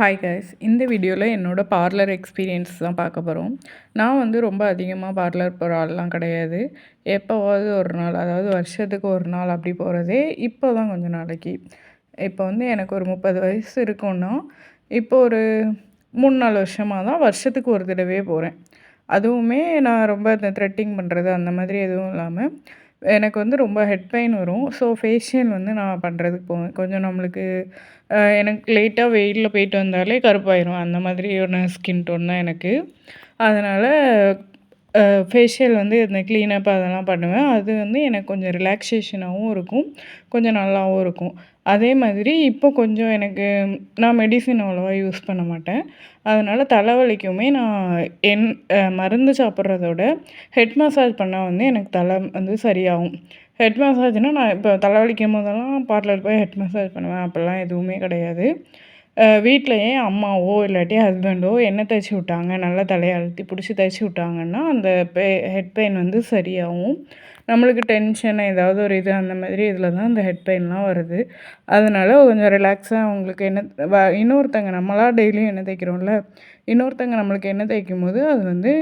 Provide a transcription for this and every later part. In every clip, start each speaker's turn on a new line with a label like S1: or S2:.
S1: Hi guys இந்த வீடியோவில் என்னோடய பார்லர் எக்ஸ்பீரியன்ஸ் தான் பார்க்க போகிறோம் நான் வந்து ரொம்ப அதிகமாக பார்லர் போகிற ஆள்லாம் கிடையாது. எப்போவாவது ஒரு நாள் அதாவது வருஷத்துக்கு ஒரு நாள் அப்படி போகிறதே இப்போ தான் கொஞ்சம் நாளைக்கு. இப்போ வந்து எனக்கு ஒரு முப்பது வயசு இருக்குன்னா இப்போ ஒரு மூணு நாலு வருஷமாக தான் வருஷத்துக்கு ஒரு தடவையே போகிறேன் அதுவுமே நான் ரொம்ப இந்த த்ரெட்டிங் பண்ணுறது அந்த மாதிரி எதுவும் இல்லாமல் எனக்கு வந்து ரொம்ப ஹெட் பெயின் வரும். ஸோ ஃபேஷியல் வந்து நான் பண்ணுறதுக்கு போவேன். கொஞ்சம் நம்மளுக்கு எனக்கு லேட்டாக வெயிலில் போயிட்டு வந்தாலே கருப்பாயிரும். அந்த மாதிரி ஒரு ஸ்கின் டோன் தான் எனக்கு. அதனால் ஃபேஷியல் வந்து இந்த க்ளீனப் அதெல்லாம் பண்ணுவேன். அது வந்து எனக்கு கொஞ்சம் ரிலாக்ஸேஷனாகவும் இருக்கும். கொஞ்சம் நல்லாவும் இருக்கும். அதே மாதிரி இப்போ கொஞ்சம் எனக்கு நான் மெடிசின் அவ்வளோவா யூஸ் பண்ண மாட்டேன். அதனால் தலைவலிக்குமே நான் என் மருந்து சாப்பிட்றதோட ஹெட் மசாஜ் பண்ணால் வந்து எனக்கு தலை வந்து சரியாகும். ஹெட் மசாஜ்னால் நான் இப்போ தலைவலிக்கும் போதெல்லாம் பார்லர் போய் ஹெட் மசாஜ் பண்ணுவேன். அப்படிலாம் எதுவுமே கிடையாது. வீட்டிலையே அம்மாவோ இல்லாட்டி ஹஸ்பண்டோ எண்ணெய் தேய்ச்சி விட்டாங்க? நல்லா தலையை அழுத்தி பிடிச்சி தேய்ச்சி விட்டாங்கன்னா அந்த பெ ஹெட் பெயின் வந்து சரியாகும் நம்மளுக்கு டென்ஷன் ஏதாவது ஒரு இது அந்த மாதிரி இதில் தான் அந்த ஹெட் பெயின்லாம் வருது. அதனால் கொஞ்சம் ரிலாக்ஸாக அவங்களுக்கு என்ன வ இன்னொருத்தங்க நம்மளாக டெய்லியும் எண்ணெய் தேய்க்கிறோம்ல இன்னொருத்தங்க நம்மளுக்கு எண்ணெய் தேய்க்கும் போது அது வந்து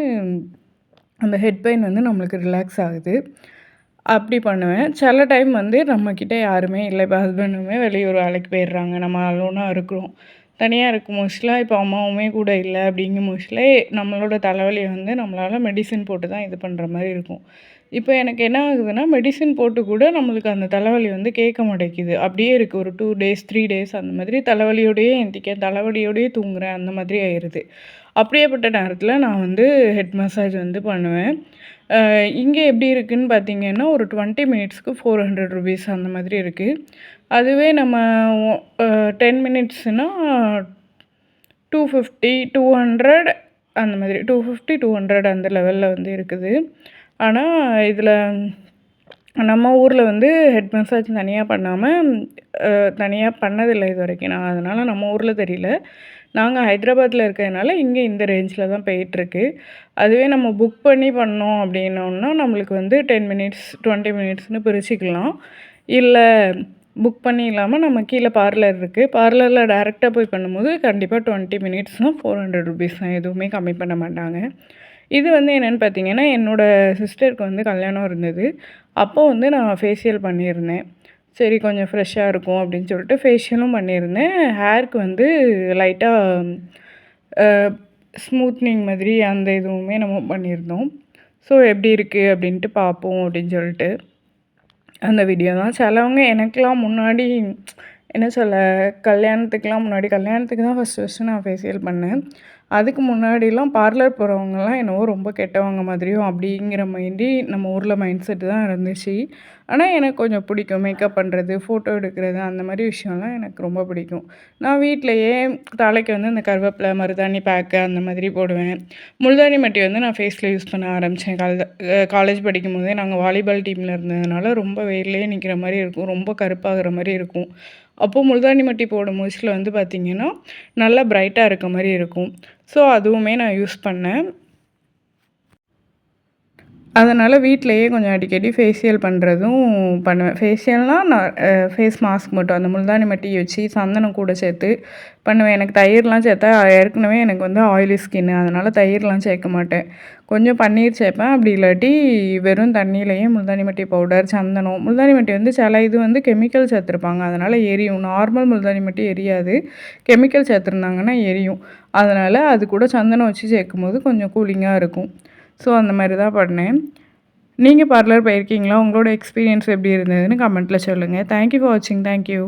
S1: அந்த ஹெட் பெயின் வந்து நம்மளுக்கு ரிலாக்ஸ் ஆகுது. அப்படி பண்ணுவேன். சில டைம் வந்து நம்மக்கிட்ட யாருமே இல்லை. இப்போ ஹஸ்பண்டுமே வெளியூர் வேலைக்கு போயிடுறாங்க. நம்ம அலோனாக இருக்கிறோம். தனியாக இருக்கும் மோஸ்ட்லாக இப்போ அம்மாவுமே கூட இல்லை அப்படிங்கும் மோஸ்ட்லே நம்மளோட தலைவலியை வந்து நம்மளால் மெடிசின் போட்டு தான் இது பண்ணுற மாதிரி இருக்கும். இப்போ எனக்கு என்ன ஆகுதுன்னா மெடிசின் போட்டு கூட நம்மளுக்கு அந்த தலைவலி வந்து கேட்க மாட்டேங்குது. அப்படியே இருக்குது ஒரு டூ டேஸ் த்ரீ டேஸ் அந்த மாதிரி தலைவலியோடையே எந்திக்க தலைவலியோடையே தூங்குறேன். அந்த மாதிரி ஆயிடுது அப்படியேப்பட்ட நேரத்தில் நான் வந்து ஹெட் மசாஜ் வந்து பண்ணுவேன். இங்கே எப்படி இருக்குதுன்னு பார்த்தீங்கன்னா ஒரு டுவெண்ட்டி மினிட்ஸ்க்கு ஃபோர் ஹண்ட்ரட் ருபீஸ் அந்த மாதிரி இருக்குது அதுவே நம்ம டென் மினிட்ஸ்னால் டூ ஃபிஃப்டி டூ ஹண்ட்ரட் அந்த மாதிரி டூ ஃபிஃப்டி டூ ஹண்ட்ரட் அந்த லெவலில் வந்து இருக்குது. ஆனால் இதில் நம்ம ஊரில் வந்து ஹெட் மசாஜ் தனியாக பண்ணாமல் தனியாக பண்ணதில்லை இது வரைக்கும். நான் அதனால் நம்ம ஊரில் தெரியல. நாங்கள் ஹைதராபாத்தில் இருக்கிறதுனால இங்கே இந்த ரேஞ்சில் தான் போயிட்டுருக்கு. அதுவே நம்ம புக் பண்ணி பண்ணோம் அப்படின்னோன்னா நம்மளுக்கு வந்து டென் மினிட்ஸ் டுவெண்ட்டி மினிட்ஸ்னு பிரிச்சுக்கலாம். இல்லை புக் பண்ணி இல்லாமல் நம்ம கீழே பார்லர் இருக்குது பார்லரில் டேரெக்டாக போய் பண்ணும்போது கண்டிப்பாக டுவெண்ட்டி மினிட்ஸ்னால் ஃபோர் ஹண்ட்ரட் ருபீஸ் தான் எதுவுமே கம்மி பண்ண மாட்டாங்க. இது வந்து என்னென்னு பார்த்தீங்கன்னா என்னோடய சிஸ்டருக்கு வந்து கல்யாணம் இருந்தது. அப்போது வந்து நான் ஃபேஷியல் பண்ணியிருந்தேன். சரி கொஞ்சம் ஃப்ரெஷ்ஷாக இருக்கும் அப்படின்னு சொல்லிட்டு ஃபேஷியலும் பண்ணியிருந்தேன். ஹேருக்கு வந்து லைட்டாக ஸ்மூத்னிங் மாதிரி அந்த இதுவுமே நம்ம பண்ணியிருந்தோம். ஸோ எப்படி இருக்குது அப்படின்ட்டு பார்ப்போம் அப்படின்னு சொல்லிட்டு அந்த வீடியோ தான். சிலவங்க எனக்கெலாம் முன்னாடி என்ன சொல்ல கல்யாணத்துக்கெலாம் முன்னாடி கல்யாணத்துக்கு தான் ஃபஸ்ட் ஃபஸ்ட்டு நான் ஃபேஷியல் பண்ணேன். அதுக்கு முன்னாடிலாம் பார்லர் போகிறவங்கலாம் என்னவோ ரொம்ப கெட்டவங்க மாதிரியும் அப்படிங்கிற மைண்டி நம்ம ஊரில் மைண்ட் செட்டு தான் இருந்துச்சு. ஆனால் எனக்கு கொஞ்சம் பிடிக்கும் மேக்கப் பண்ணுறது ஃபோட்டோ எடுக்கிறது அந்த மாதிரி விஷயம்லாம் எனக்கு ரொம்ப பிடிக்கும். நான் வீட்டிலையே தலைக்கு வந்து இந்த கருவேப்பிலை மருதாணி பேக்கு அந்த மாதிரி போடுவேன். முல்தாணி மட்டி வந்து நான் ஃபேஸில் யூஸ் பண்ண ஆரம்பித்தேன் கால காலேஜ் படிக்கும் போதே நாங்கள் வாலிபால் டீமில் இருந்ததுனால ரொம்ப வெயிலே நிற்கிற மாதிரி இருக்கும். ரொம்ப கருப்பாகிற மாதிரி இருக்கும். அப்போது முல்தாணி மட்டி போடும் முயற்சியில் வந்து பார்த்திங்கன்னா நல்லா ப்ரைட்டாக இருக்க மாதிரி இருக்கும். ஸோ அதுவுமே நான் யூஸ் பண்ணேன். அதனால் வீட்டிலையே கொஞ்சம் அடிக்கடி ஃபேஷியல் பண்ணுறதும் பண்ணுவேன். ஃபேஷியல்னால் நான் ஃபேஸ் மாஸ்க் மட்டும் அந்த முல்தானி மட்டி வச்சு சந்தனம் கூட சேர்த்து பண்ணுவேன். எனக்கு தயிர்லாம் சேர்த்தா ஏற்கனவே எனக்கு வந்து ஆயிலி ஸ்கின்னு அதனால் தயிர்லாம் சேர்க்க மாட்டேன். கொஞ்சம் பன்னீர் சேர்ப்பேன். அப்படி இல்லாட்டி வெறும் தண்ணியிலையே முல்தானி மட்டி பவுடர் சந்தனம் முல்தானி மட்டி வந்து சில இது வந்து கெமிக்கல் சேர்த்துருப்பாங்க. அதனால் எரியும். நார்மல் முல்தானி மட்டி எரியாது. கெமிக்கல் சேர்த்துருந்தாங்கன்னா எரியும். அதனால் அது கூட சந்தனம் வச்சு சேர்க்கும் போது கொஞ்சம் கூலிங்காக இருக்கும். ஸோ அந்த மாதிரி தான் பண்ணேன். நீங்கள் பார்லர் போயிருக்கீங்களா? உங்களோட எக்ஸ்பீரியன்ஸ் எப்படி இருந்ததுன்னு கமெண்ட்டில் சொல்லுங்கள் தேங்க்யூ ஃபார் வாட்சிங் தேங்க்யூ